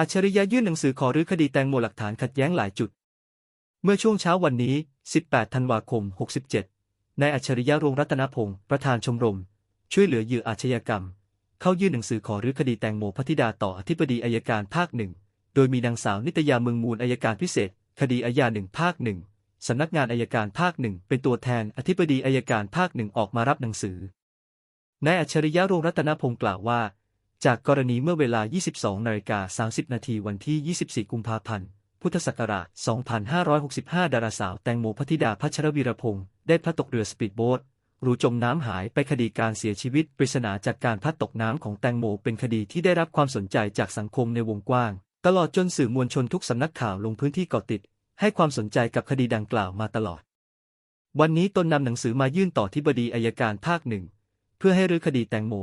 อัจฉริยะยื่นหนังสือขอรื้อคดีแตงโมหลักฐานขัดแย้งหลายจุด เมื่อช่วงเช้าวันนี้ 18 ธันวาคม 67 นายอัจฉริยะรงรัตนพงศ์ประธานชมรม ช่วยเหลือเหยื่ออาชญากรรม เข้ายื่นหนังสือขอรื้อคดีแตงโมพัทิดาต่ออธิบดีอายการภาคหนึ่ง โดยมีนางสาวนิตยาเมืองมูลอายการพิเศษ คดีอาญาหนึ่งภาคหนึ่งสำนักงานอายการภาคหนึ่งเป็นตัวแทนอธิบดีอายการภาคหนึ่งออกมารับหนังสือนายอัจฉริยะรงรัตนพงศ์กล่าวว่า จากกรณีเมื่อเวลา 22นาฬิกา30 นาทีวันที่ 24 กุมภาพันธ์ พุทธศักราช 2565 ดาราสาวแตงโมพัทธิดาพัชรวีรพงศ์ได้พลัดตกเรือสปีดโบ๊ทรู้จมน้ำหายไปคดีการเสียชีวิตปริศนาจากการพัดตกน้ำของแตงโมเป็นคดีที่ได้รับความสนใจจากสังคมในวงกว้าง ตลอดจนสื่อมวลชนทุกสำนักข่าวลงพื้นที่เกาะติด ให้ความสนใจกับคดีดังกล่าวมาตลอด วันนี้ตนนำหนังสือมายื่นต่อที่บดีอายการภาคหนึ่ง เพื่อให้รื้อคดีแตงโม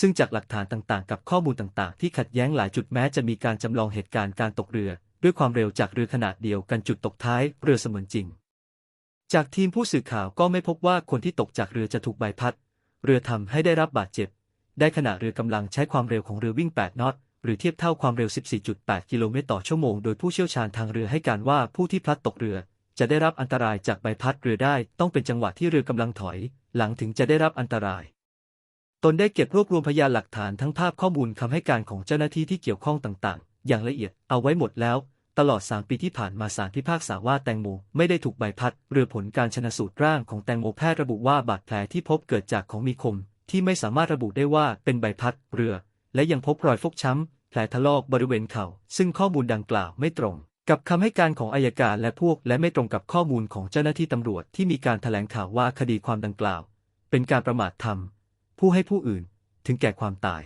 ซึ่งจากหลักฐานต่างๆ กับข้อมูลต่างๆ ที่ขัดแย้งหลายจุดแม้จะมีการจำลองเหตุการณ์การตกเรือ ด้วยความเร็วจากเรือขนาดเดียวกันจุดตกท้ายเรือเสมือนจริง จากทีมผู้สื่อข่าวก็ไม่พบว่าคนที่ตกจากเรือจะถูกใบพัด เรือทำให้ได้รับบาดเจ็บ ได้ขณะเรือกำลังใช้ความเร็วของเรือวิ่ง 8 นอตหรือเทียบเท่าความเร็ว 14.8 กิโลเมตรต่อชั่วโมง โดยผู้เชี่ยวชาญทางเรือให้การว่าผู้ที่พลัดตกเรือ จะได้รับอันตรายจากใบพัดเรือได้ ต้องเป็นจังหวะที่เรือกำลังถอย หลังถึงจะได้รับอันตราย ตนได้เก็บรวบรวมพยานหลักฐานทั้งภาพข้อมูลคำให้การของเจ้าหน้าที่ที่เกี่ยวข้องต่างๆ อย่างละเอียดเอาไว้หมดแล้ว ตลอด 3 ปีที่ผ่านมาศาลพิพากษาว่าแตงโมไม่ได้ถูกใบพัดเรือผลการชนะสูตรร่างของแตงโมแพทย์ระบุว่าบาดแผลที่พบเกิดจากของมีคม ที่ไม่สามารถระบุได้ว่าเป็นใบพัดเรือ และยังพบรอยฟกช้ำแผลถลอกบริเวณเข่าซึ่งข้อมูลดังกล่าวไม่ตรงกับคำให้การของอายการและพวกและไม่ตรงกับข้อมูลของเจ้าหน้าที่ตำรวจที่มีการแถลงข่าวว่าคดีความดังกล่าว เป็นการประมาททำ ผู้ให้ผู้อื่นถึงแก่ความตาย